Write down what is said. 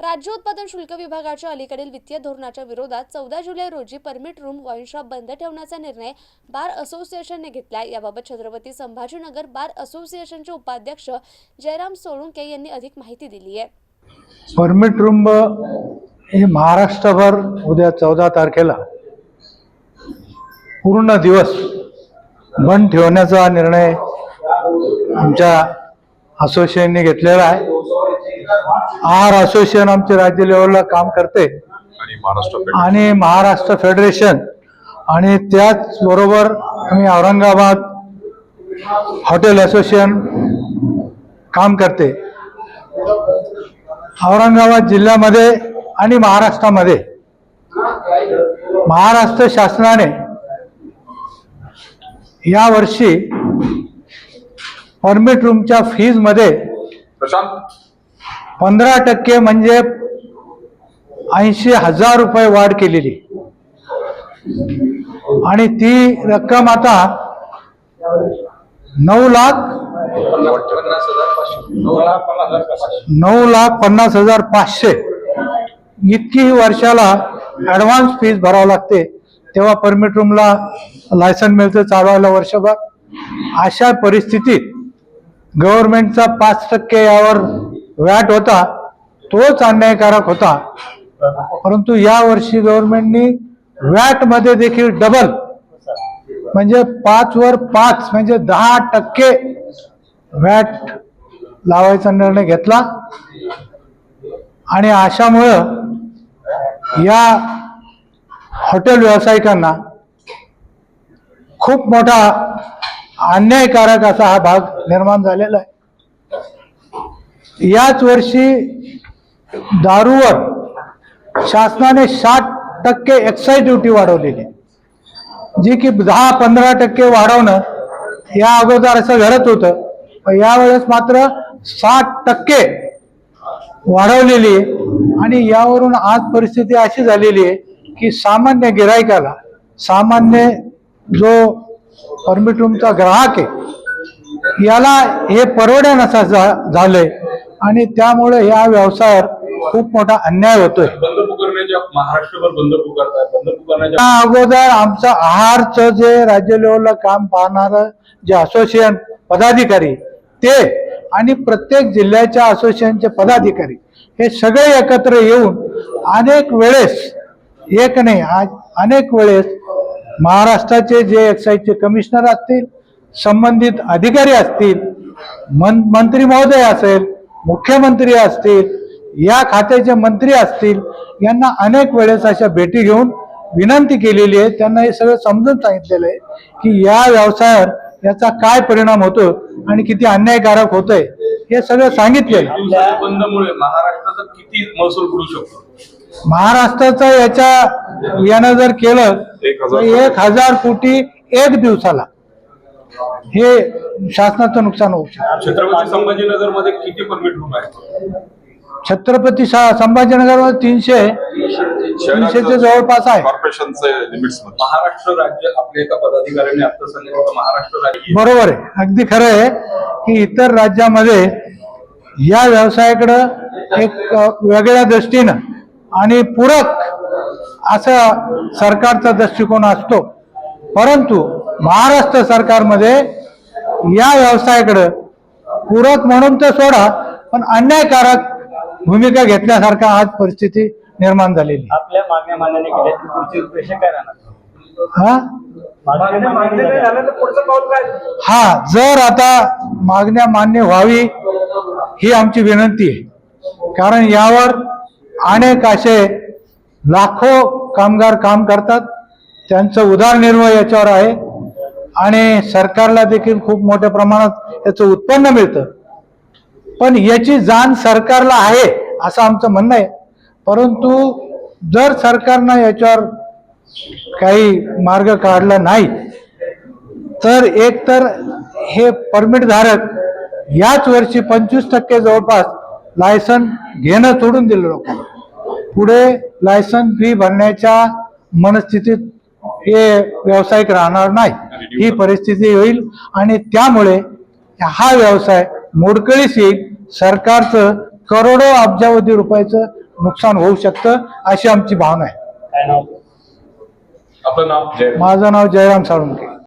राज्य उत्पादन शुल्क विभागाच्या अलीकडील वित्तीय धोरणाच्या विरोधात चौदा जुलै रोजी परमिट रूम वाईन शॉप बंद ठेवण्याचा निर्णय बार असोसिएशनने घेतला याबाबत छत्रपती संभाजीनगर बार असोसिएशनचे उपाध्यक्ष जयराम सोळुंके यांनी अधिक माहिती दिली आहे. परमिट रूम हे महाराष्ट्रभर उद्या चौदा तारखेला पूर्ण दिवस बंद ठेवण्याचा निर्णय आमच्या असोसिएशनने घेतलेला आहे. आर असोसिएशन आमचे राज्य लेवलला काम करते. आणि महाराष्ट्र आणि फेडरेशन आणि त्याचबरोबर आम्ही औरंगाबाद हॉटेल असोसिएशन काम करते. औरंगाबाद जिल्ह्यामध्ये आणि महाराष्ट्रामध्ये. महाराष्ट्र शासनाने या वर्षी परमिट रूमच्या फीजमध्ये प्रशांत? पंधरा टक्के म्हणजे ऐंशी हजार रुपये वाढ केलेली. आणि ती रक्कम आता नऊ लाख नऊ लाख पन्नास हजार पाचशे. इतकी वर्षाला ऍडव्हान्स फीज भरावं लागते. तेव्हा परमिट रूमला लायसन मिळतं चालवायला वर्षभर. अशा परिस्थितीत गव्हर्नमेंटचा पाच टक्के यावर व्हॅट होता तोच अन्यायकारक होता. परंतु या वर्षी गव्हर्नमेंटनी व्हॅटमध्ये देखील डबल म्हणजे पाच वर पाच म्हणजे दहा टक्के व्हॅट लावायचा निर्णय घेतला. आणि अशामुळं या हॉटेल व्यावसायिकांना खूप मोठा अन्यायकारक असा हा भाग निर्माण झालेला आहे. याच वर्षी दारूवर शासनाने साठ टक्के एक्साईज ड्युटी वाढवलेली आहे. जी की दहा पंधरा टक्के वाढवणं या अगोदर असं घडत होतं. पण यावेळेस मात्र साठ टक्के वाढवलेली आहे. आणि यावरून आज परिस्थिती अशी झालेली आहे की सामान्य गिरायकाला सामान्य जो परमिट रूमचा ग्राहक आहे याला हे परवड्यानसा झा- झालंय. आणि त्यामुळे या व्यवसायावर खूप मोठा अन्याय होतोय. त्या अगोदर आमचं आहारचं जे राज्य लेवलला काम पाहणार जे असोसिएशन पदाधिकारी ते आणि प्रत्येक जिल्ह्याच्या असोसिएशनचे पदाधिकारी हे सगळे एकत्र येऊन अनेक वेळेस एक नाही आज अनेक वेळेस महाराष्ट्राचे जे एक्साईजचे कमिशनर असतील संबंधित अधिकारी असतील मन मंत्री महोदय असेल मुख्यमंत्री असतील या खात्याचे मंत्री असतील यांना अनेक वेळेस अशा भेटी घेऊन विनंती केलेली आहे. त्यांना हे सगळं समजून सांगितलेलं आहे की या व्यवसायावर याचा काय परिणाम होतो आणि किती अन्यायकारक होतोय हे सगळं सांगितलेलं महाराष्ट्राचा किती महसूल बुडू शकतो? महाराष्ट्राचं याच्या यानं जर केलं एक हजार कोटी एक दिवसाला. हे शासनाचं नुकसान होऊ शकतं. छत्रपती संभाजीनगरमध्ये किती परमिट रूम आहेत? छत्रपती शा- संभाजीनगरमध्ये तीनशे तीनशेच्या जवळपास आहे. कॉर्पोरेशनचे लिमिट्स महाराष्ट्र राज्य आपल्या एका पदाधिकाऱ्याने आता सांगितलं महाराष्ट्र राज्य बरोबर आहे. अगदी खरं आहे की इतर राज्यामध्ये या व्यवसायाकडं एक वेगळ्या दृष्टीनं आणि पूरक असा सरकारचा दृष्टिकोन असतो. परंतु महाराष्ट्र सरकारमध्ये या व्यवसायाकडं पूरक म्हणून तर सोडा पण अन्यायकारक भूमिका घेतल्यासारखा आज परिस्थिती निर्माण झालेली. आपल्या मागण्या मान्याने केल्या की पुढची उद्देश काय राहणार? हा? मागण्या मान्य नाही झालं तर पुढचं पाऊल काय? हा जर आता मागण्या मान्य व्हावी ही आमची विनंती आहे. कारण यावर अनेक असे लाखो कामगार काम करतात त्यांचं उदरनिर्वाह याच्यावर आहे. आणि सरकारला देखील खूप मोठ्या प्रमाणात याचं उत्पन्न मिळतं. पण याची जाण सरकारला आहे असं आमचं म्हणणं आहे. परंतु जर सरकारनं याच्यावर काही मार्ग काढला नाही तर एक तर हे परमिटधारक याच वर्षी पंचवीस टक्के जवळपास लायसन घेणं सोडून दिलं लोकांना. पुढे लायसन फी भरण्याच्या मनस्थितीत हे व्यावसायिक राहणार नाही. ही परिस्थिती होईल आणि त्यामुळे हा व्यवसाय मोडकळीस येईल. सरकारचं करोडो अब्जावधी रुपयाचं नुकसान होऊ शकतं अशी आमची भावना आहे. माझं नाव जयराम साळुंके.